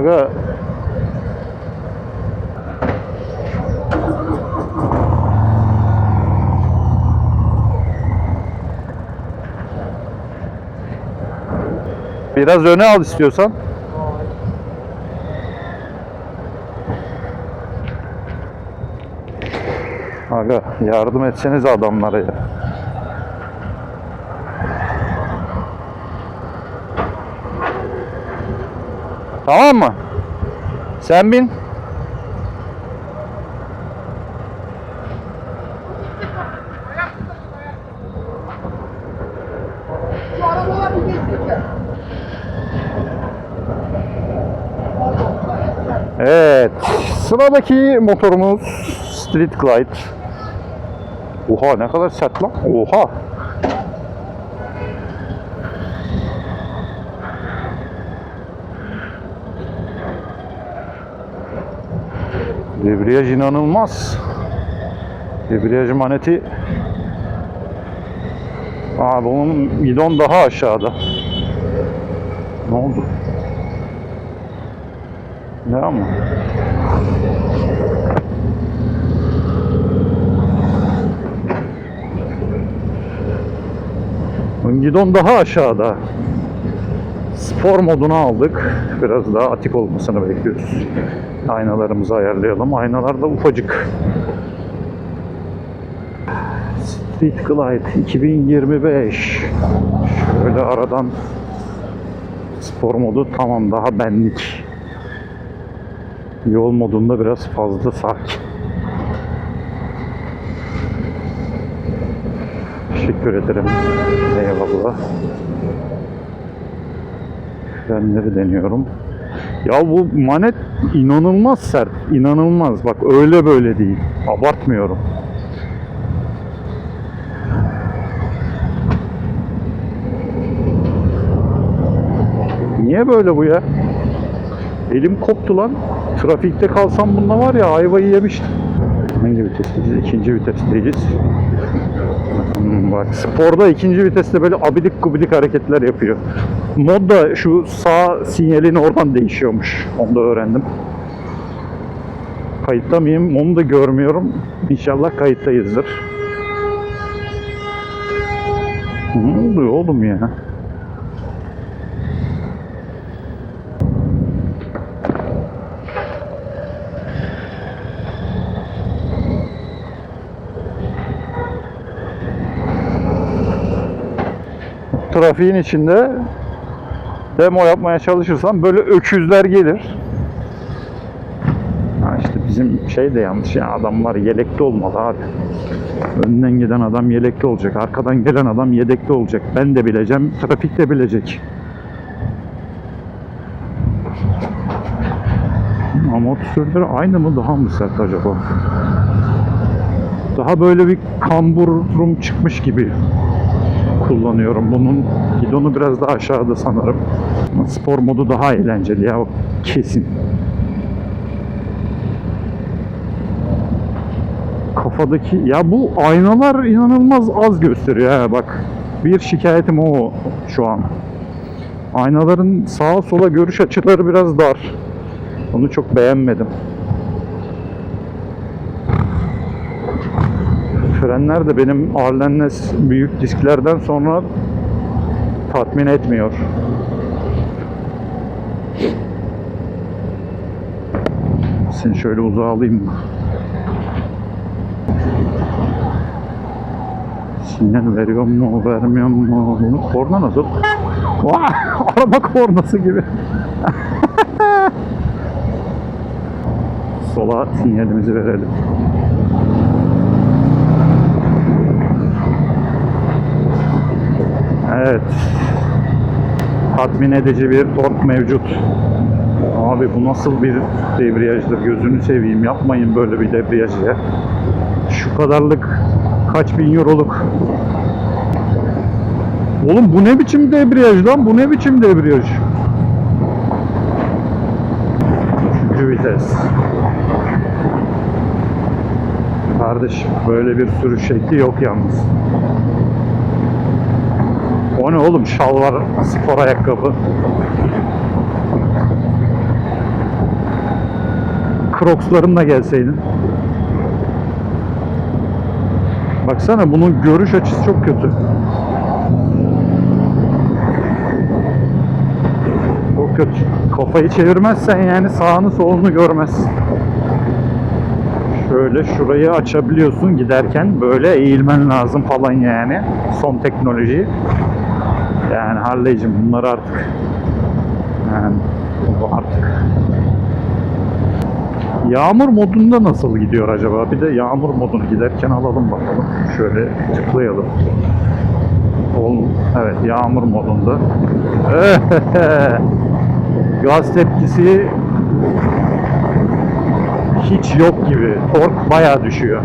Aga Biraz öne al istiyorsan. Aga yardım etseniz adamlara ya. Tamam mı? Sen bin. Evet. Sıradaki motorumuz Street Glide. Oha ne kadar sert lan. Oha. Debriyaj inanılmaz. Debriyaj maneti Aa bunun gidon daha aşağıda. Ne oldu? Ne ama? Gidon daha aşağıda. Spor modunu aldık. Biraz daha atik olmasını bekliyoruz. Aynalarımızı ayarlayalım. Aynalar da ufacık. Street Glide 2025. Şöyle aradan spor modu tamam daha benlik. Yol modunda biraz fazla sakin. Teşekkür ederim. Eyvallah. Frenleri deniyorum. Ya bu manet inanılmaz sert. inanılmaz. Bak öyle böyle değil. Abartmıyorum. Niye böyle bu ya? Elim koptu lan. Trafikte kalsam bunda var ya ayvayı yemiştim. Hangi vitesteyiz? İkinci vitesteyiz. Hmm, bak sporda ikinci viteste böyle abidik gubidik hareketler yapıyor. Mod da şu sağ sinyalin oradan değişiyormuş. Onu da öğrendim. Kayıtta mıyım? Onu da görmüyorum. İnşallah kayıttayızdır. Ne oluyor oğlum ya? Trafiğin içinde demo yapmaya çalışırsam böyle öküzler gelir. Ha işte bizim şey de yanlış ya adamlar yelekte olmalı abi. Önden giden adam yelekte olacak. Arkadan gelen adam yedekte olacak. Ben de bileceğim. Trafik de bilecek. Amortisörleri aynı mı daha mı sert acaba? Daha böyle bir kamburum çıkmış gibi kullanıyorum. Bunun gidonu biraz daha aşağıda sanırım. Spor modu daha eğlenceli ya kesin. Kafadaki ya bu aynalar inanılmaz az gösteriyor ha bak. Bir şikayetim o şu an. Aynaların sağa sola görüş açıları biraz dar. Onu çok beğenmedim. Frenler de benim Arlennes büyük disklerden sonra tatmin etmiyor. Seni şöyle uzağa alayım mı? Sinyal veriyor mu, vermiyor mu? Bunun korna nasıl? Vah! Araba kornası gibi. Sola sinyalimizi verelim. Evet. Tatmin edici bir tork mevcut. Abi bu nasıl bir debriyajdır gözünü seveyim yapmayın böyle bir debriyaj ya. Şu kadarlık kaç bin euroluk. Oğlum bu ne biçim debriyaj lan bu ne biçim debriyaj. Üçüncü vites. Kardeşim böyle bir sürüş şekli yok yalnız. O ne oğlum şalvar spor ayakkabı. Crocs'larınla gelseydin. Baksana bunun görüş açısı çok kötü. Çok kötü. Kafayı çevirmezsen yani sağını solunu görmezsin. Şöyle şurayı açabiliyorsun giderken böyle eğilmen lazım falan yani. Son teknoloji. Yani Harley'cim bunları artık yani bu artık Yağmur modunda nasıl gidiyor acaba? Bir de yağmur modunu giderken alalım bakalım. Şöyle tıklayalım. Oğlum, evet yağmur modunda. Gaz tepkisi hiç yok gibi. Tork bayağı düşüyor.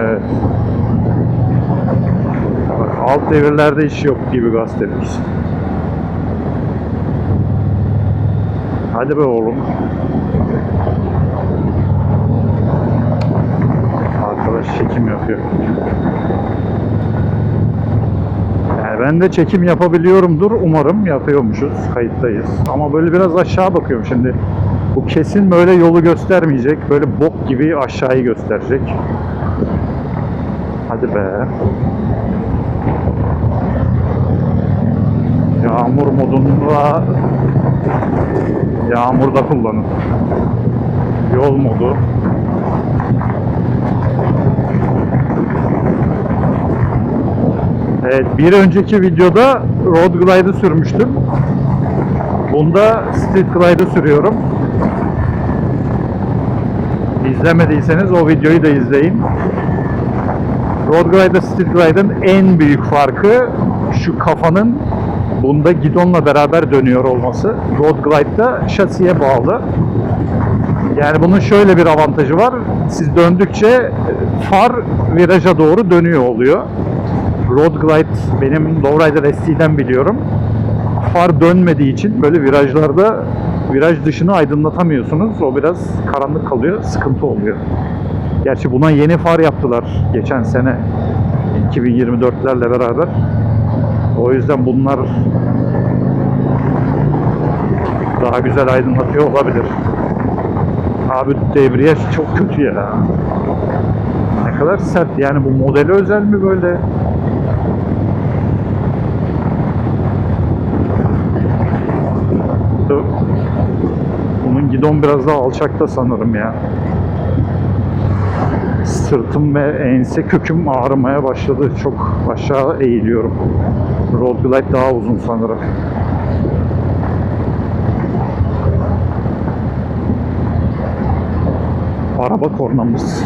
Evet. Alt devirlerde hiç yok gibi gaz tepkisi. Hadi be oğlum. Arkadaş çekim yapıyor. Yani ben de çekim yapabiliyorumdur. Umarım yapıyormuşuz. Kayıttayız. Ama böyle biraz aşağı bakıyorum şimdi. Bu kesin böyle yolu göstermeyecek. Böyle bok gibi aşağıyı gösterecek. Hadi be. Yağmur modunda Yağmurda kullanın. Yol modu. Evet, bir önceki videoda Road Glide'ı sürmüştüm. Bunda Street Glide'ı sürüyorum. İzlemediyseniz o videoyu da izleyin. Road Glide'da Street Glide'ın en büyük farkı şu kafanın bunda gidonla beraber dönüyor olması. Road Glide'da şasiye bağlı. Yani bunun şöyle bir avantajı var. Siz döndükçe far viraja doğru dönüyor oluyor. Road Glide benim Lowrider ST'den biliyorum. Far dönmediği için böyle virajlarda viraj dışını aydınlatamıyorsunuz. O biraz karanlık kalıyor, sıkıntı oluyor. Gerçi buna yeni far yaptılar geçen sene 2024'lerle beraber. O yüzden bunlar daha güzel aydınlatıyor olabilir. Abi debriyaj çok kötü ya. Ne kadar sert yani bu modeli özel mi böyle? Bunun gidon biraz daha alçakta sanırım ya. Sırtım ve ense köküm ağrımaya başladı. Çok aşağı eğiliyorum. Road Glide daha uzun sanırım. Araba kornamız.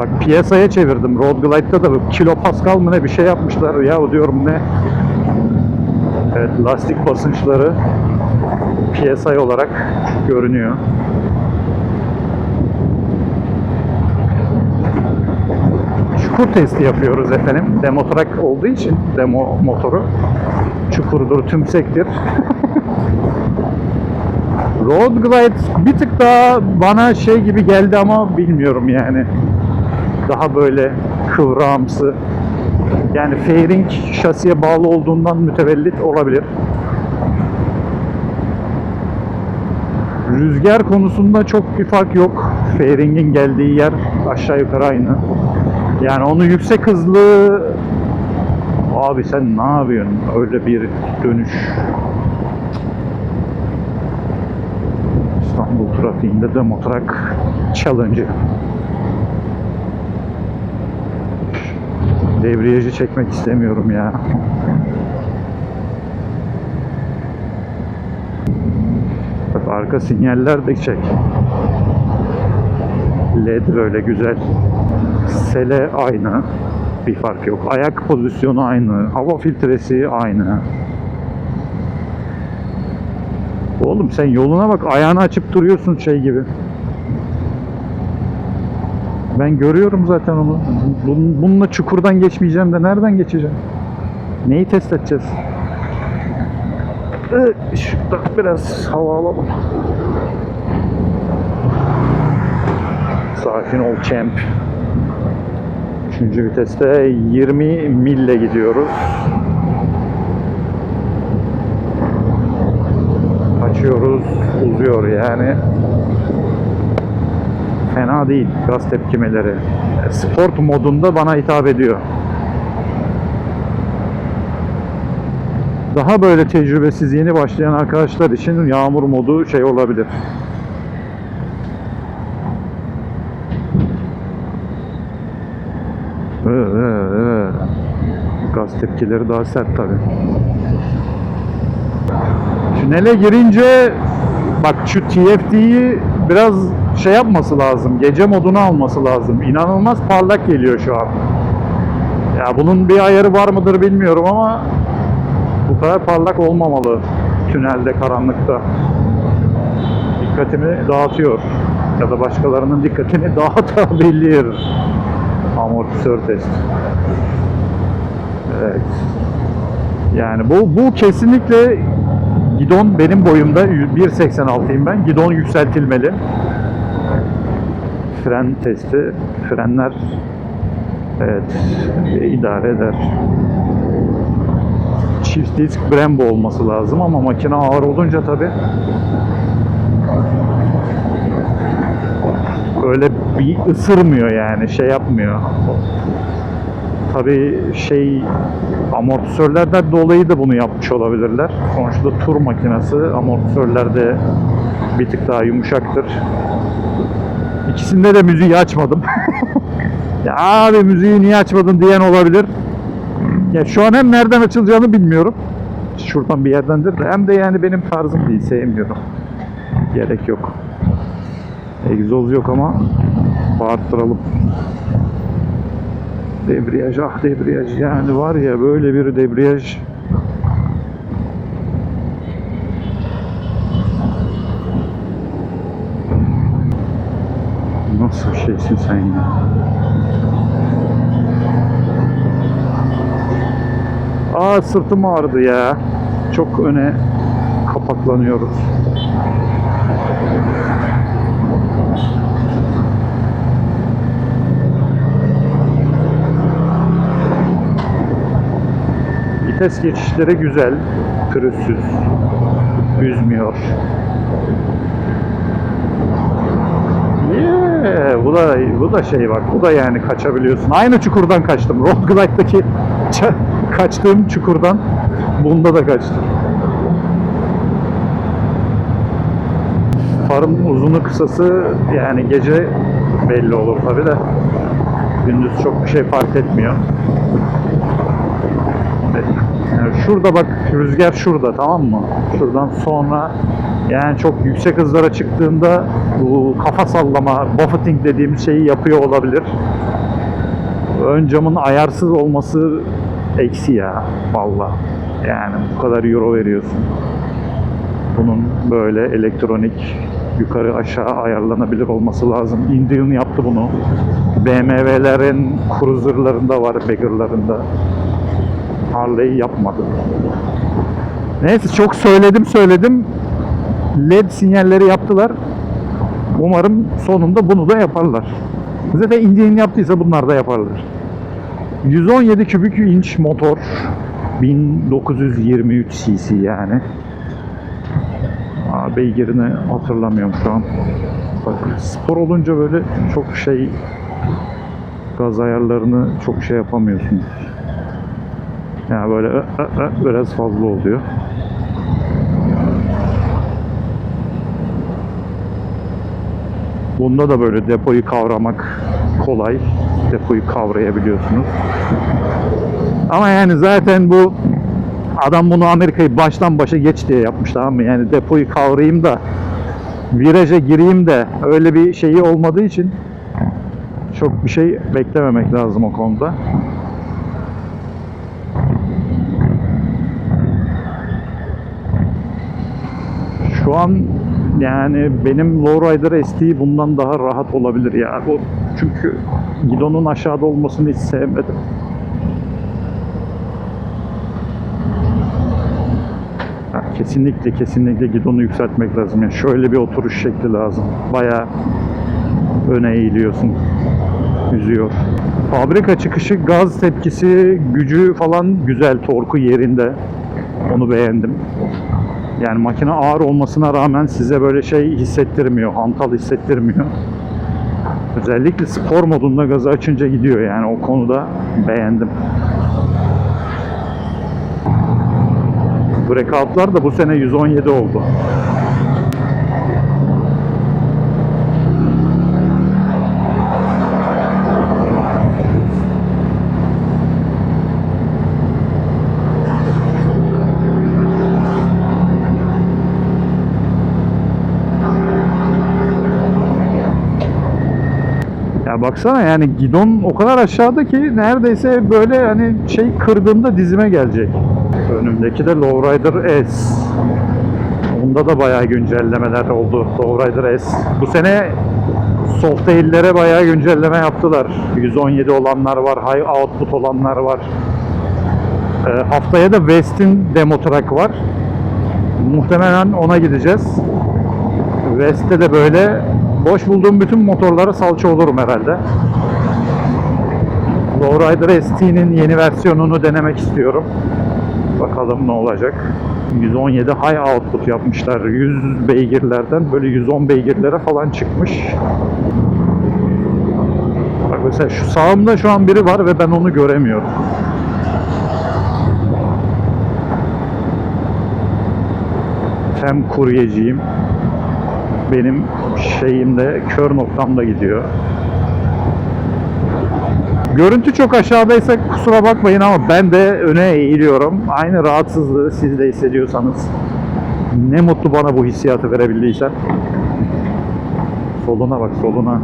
Bak piyasaya çevirdim. Road Glide'da da kilo pascal mı ne bir şey yapmışlar. Ya diyorum ne? Evet lastik basınçları PSI olarak görünüyor. Çukur testi yapıyoruz efendim. Demo track olduğu için demo motoru çukurdur, tümsektir. Road Glide bir tık daha bana şey gibi geldi ama bilmiyorum yani. Daha böyle kıvramsı. Yani fairing şasiye bağlı olduğundan mütevellit olabilir. Rüzgar konusunda çok bir fark yok. Fairing'in geldiği yer aşağı yukarı aynı. Yani onu yüksek hızlı Abi sen ne yapıyorsun? Öyle bir dönüş. İstanbul trafiğinde de motorak challenge. Debriyajı çekmek istemiyorum ya. Arka sinyaller de çek. LED böyle güzel. Sele aynı. Bir fark yok. Ayak pozisyonu aynı. Hava filtresi aynı. Oğlum sen yoluna bak. Ayağını açıp duruyorsun şey gibi. Ben görüyorum zaten onu. Bun- Bununla çukurdan geçmeyeceğim de nereden geçeceğim? Neyi test edeceğiz? Işıkta biraz hava alalım. Sakin ol champ. Üçüncü viteste 20 mille gidiyoruz. Kaçıyoruz. Uzuyor yani. Fena değil gaz tepkimeleri. Sport modunda bana hitap ediyor. Daha böyle tecrübesiz yeni başlayan arkadaşlar için yağmur modu şey olabilir. Ee, ee, ee. Gaz tepkileri daha sert tabi. Tünele girince bak şu TFT'yi biraz şey yapması lazım. Gece moduna alması lazım. İnanılmaz parlak geliyor şu an. Ya bunun bir ayarı var mıdır bilmiyorum ama bu kadar parlak olmamalı tünelde karanlıkta. Dikkatimi dağıtıyor. Ya da başkalarının dikkatini dağıtabilir. Amortisör test. Evet. Yani bu bu kesinlikle gidon benim boyumda 1.86'yım ben. Gidon yükseltilmeli. Fren testi. Frenler evet idare eder. Çift disk Brembo olması lazım ama makine ağır olunca tabi öyle bir ısırmıyor yani şey yapmıyor. Tabi şey amortisörlerden dolayı da bunu yapmış olabilirler. Sonuçta tur makinesi amortisörlerde bir tık daha yumuşaktır. İkisinde de müziği açmadım. ya abi müziği niye açmadın diyen olabilir. Ya şu an hem nereden açılacağını bilmiyorum. Şuradan bir yerdendir. de Hem de yani benim tarzım değil, sevmiyorum. Gerek yok. Egzoz yok ama bağırttıralım. Debriyaj, ah debriyaj. Yani var ya böyle bir debriyaj Nasıl şeysin sen ya? Sırtım ağrıdı ya. Çok öne kapaklanıyoruz. Vites geçişleri güzel, pürüzsüz, üzmüyor. Yeah, bu da bu da şey bak, bu da yani kaçabiliyorsun. Aynı çukurdan kaçtım. Road Glide'daki kaçtığım çukurdan bunda da kaçtım. Farın uzunu kısası yani gece belli olur tabi de gündüz çok bir şey fark etmiyor. Yani şurada bak rüzgar şurada tamam mı? Şuradan sonra yani çok yüksek hızlara çıktığında bu kafa sallama, buffeting dediğim şeyi yapıyor olabilir. Ön camın ayarsız olması eksi ya valla. Yani bu kadar euro veriyorsun. Bunun böyle elektronik yukarı aşağı ayarlanabilir olması lazım. Indian yaptı bunu. BMW'lerin cruiser'larında var, Bagger'larında. Harley yapmadı. Neyse çok söyledim söyledim. LED sinyalleri yaptılar. Umarım sonunda bunu da yaparlar. Zaten Indian yaptıysa bunlar da yaparlar. 117 kübik inç motor. 1923 cc yani. Beygirini hatırlamıyorum şu an. Bak spor olunca böyle çok şey gaz ayarlarını çok şey yapamıyorsunuz. Yani böyle ö, ö, ö, biraz fazla oluyor. Bunda da böyle depoyu kavramak kolay. Depoyu kavrayabiliyorsunuz. Ama yani zaten bu adam bunu Amerika'yı baştan başa geç diye yapmış tamam mı? Yani depoyu kavrayayım da viraja gireyim de öyle bir şeyi olmadığı için çok bir şey beklememek lazım o konuda. Şu an yani benim Lowrider ST bundan daha rahat olabilir ya. Bu çünkü gidonun aşağıda olmasını hiç sevmedim. Ha, kesinlikle kesinlikle gidonu yükseltmek lazım. Yani şöyle bir oturuş şekli lazım. Bayağı öne eğiliyorsun. Üzüyor. Fabrika çıkışı gaz tepkisi, gücü falan güzel. Torku yerinde. Onu beğendim. Yani makine ağır olmasına rağmen size böyle şey hissettirmiyor, hantal hissettirmiyor. Özellikle spor modunda gazı açınca gidiyor yani o konuda beğendim. Breakout'lar da bu sene 117 oldu. Ya baksana yani gidon o kadar aşağıda ki neredeyse böyle hani şey kırdığımda dizime gelecek. Önümdeki de Lowrider S. Onda da bayağı güncellemeler oldu Lowrider S. Bu sene Softail'lere bayağı güncelleme yaptılar. 117 olanlar var, high output olanlar var. Ee, haftaya da West'in demo track var. Muhtemelen ona gideceğiz. West'te de böyle boş bulduğum bütün motorlara salça olurum herhalde. Lowrider ST'nin yeni versiyonunu denemek istiyorum. Bakalım ne olacak. 117 high output yapmışlar. 100 beygirlerden böyle 110 beygirlere falan çıkmış. Bak mesela şu sağımda şu an biri var ve ben onu göremiyorum. Hem kuryeciyim benim şeyimde kör noktamda gidiyor. Görüntü çok aşağıdaysa kusura bakmayın ama ben de öne eğiliyorum. Aynı rahatsızlığı siz de hissediyorsanız. Ne mutlu bana bu hissiyatı verebildiysen. Soluna bak soluna.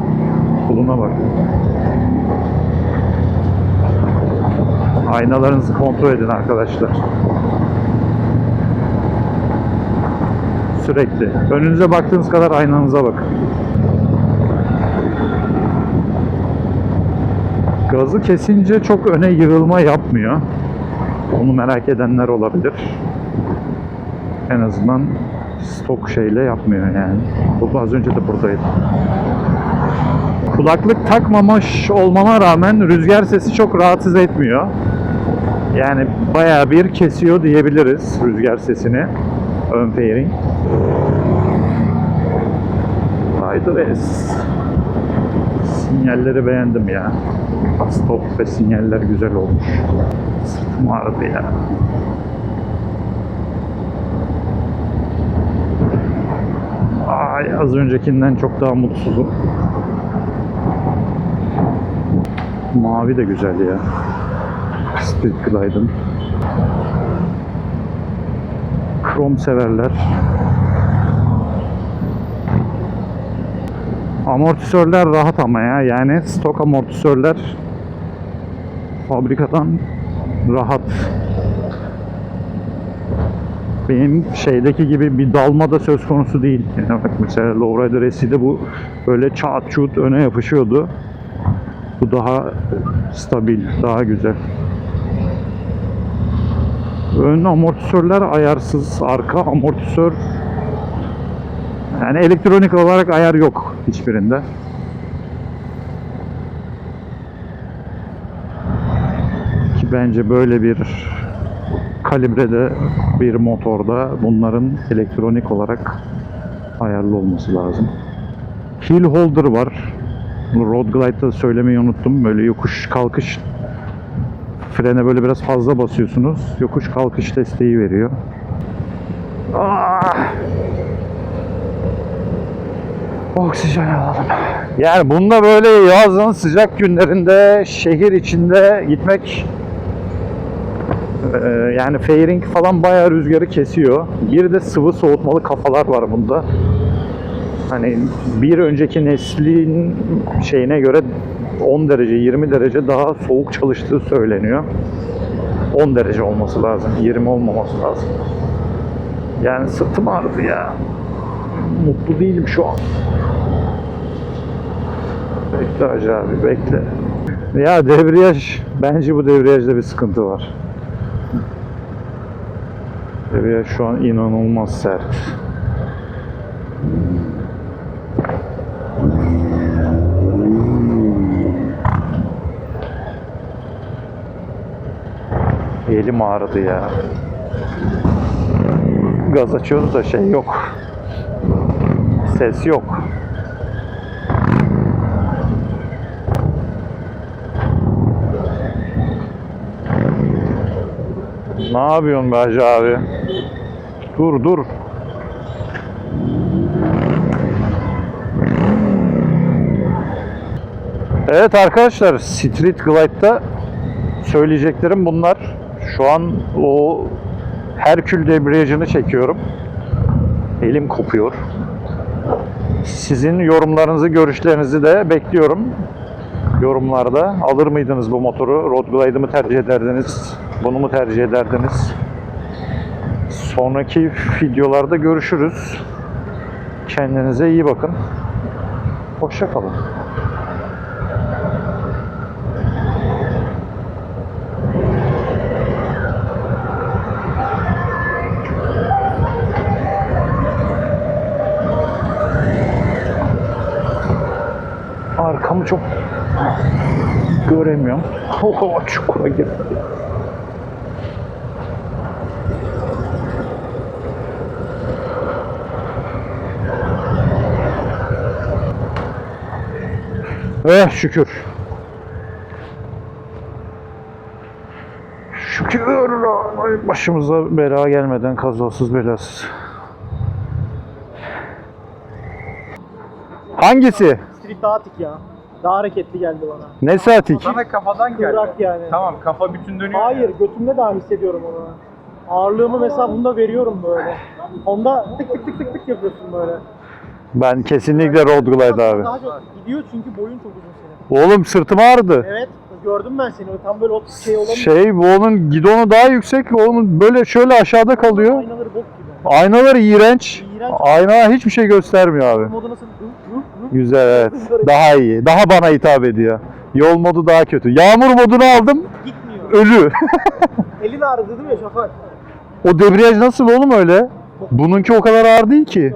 Soluna bak. Aynalarınızı kontrol edin arkadaşlar. Sürekli. Önünüze baktığınız kadar aynanıza bakın. Gazı kesince çok öne yığılma yapmıyor. Onu merak edenler olabilir. En azından stok şeyle yapmıyor yani. Bu az önce de buradaydı. Kulaklık takmamış olmama rağmen rüzgar sesi çok rahatsız etmiyor. Yani bayağı bir kesiyor diyebiliriz rüzgar sesini. Ön fairing. Rider S. Sinyalleri beğendim ya. Stop ve sinyaller güzel olmuş. Sırtım ağrıdı ya. Ay, az öncekinden çok daha mutsuzum. Mavi de güzel ya. Speed Glide'ın. Krom severler. Amortisörler rahat ama ya. Yani stok amortisörler fabrikadan rahat. Benim şeydeki gibi bir dalma da söz konusu değil. Yani bak mesela Lowrider S'de bu böyle çat çut öne yapışıyordu. Bu daha stabil, daha güzel. Ön amortisörler ayarsız, arka amortisör yani elektronik olarak ayar yok hiçbirinde. Ki bence böyle bir kalibrede bir motorda bunların elektronik olarak ayarlı olması lazım. Hill holder var. Road Glide'da söylemeyi unuttum. Böyle yokuş kalkış frene böyle biraz fazla basıyorsunuz. Yokuş kalkış desteği veriyor. Ah! Oksijen alalım. Yani bunda böyle yazın sıcak günlerinde şehir içinde gitmek eee, yani fairing falan bayağı rüzgarı kesiyor. Bir de sıvı soğutmalı kafalar var bunda. Hani bir önceki neslin şeyine göre 10 derece 20 derece daha soğuk çalıştığı söyleniyor. 10 derece olması lazım. 20 olmaması lazım. Yani sırtım ağrıdı ya. Mutlu değilim şu an. Bekle Hacı abi bekle. Ya debriyaj, bence bu debriyajda bir sıkıntı var. Debriyaj şu an inanılmaz sert. Elim ağrıdı ya. Gaz açıyoruz da şey yok. Ses yok. Ne yapıyorsun be Hacı abi? Dur dur. Evet arkadaşlar Street Glide'da söyleyeceklerim bunlar. Şu an o Herkül debriyajını çekiyorum. Elim kopuyor. Sizin yorumlarınızı, görüşlerinizi de bekliyorum. Yorumlarda alır mıydınız bu motoru? Road Glide'ı mı tercih ederdiniz? Bunu mu tercih ederdiniz? Sonraki videolarda görüşürüz. Kendinize iyi bakın. Hoşça göremiyorum. Oh, çukura girdi. Eh şükür. Şükür. Başımıza bela gelmeden kazasız belasız. Hangisi? Street daha atik ya. Daha hareketli geldi bana. Ne saatik? Sana kafadan geldi. Kıvrak yani. Tamam kafa bütün dönüyor. Hayır götümde daha hissediyorum onu. Ağırlığımı mesela bunda veriyorum böyle. Onda tık tık tık tık tık yapıyorsun böyle. Ben kesinlikle Road Glide abi. Daha çok gidiyor çünkü boyun çok uzun senin. Oğlum sırtım ağrıdı. Evet gördüm ben seni. Tam böyle o şey olamıyor. Şey bu onun gidonu daha yüksek. Onun böyle şöyle aşağıda kalıyor. Aynaları bok gibi. Aynalar iğrenç. İğrenç. Ayna hiçbir şey göstermiyor abi. Modu nasıl? Güzel evet. Daha iyi. Daha bana hitap ediyor. Yol modu daha kötü. Yağmur modunu aldım. Gitmiyor. Ölü. Elin ağrıdı değil mi Şafak? o debriyaj nasıl oğlum öyle? Bununki o kadar ağır değil ki.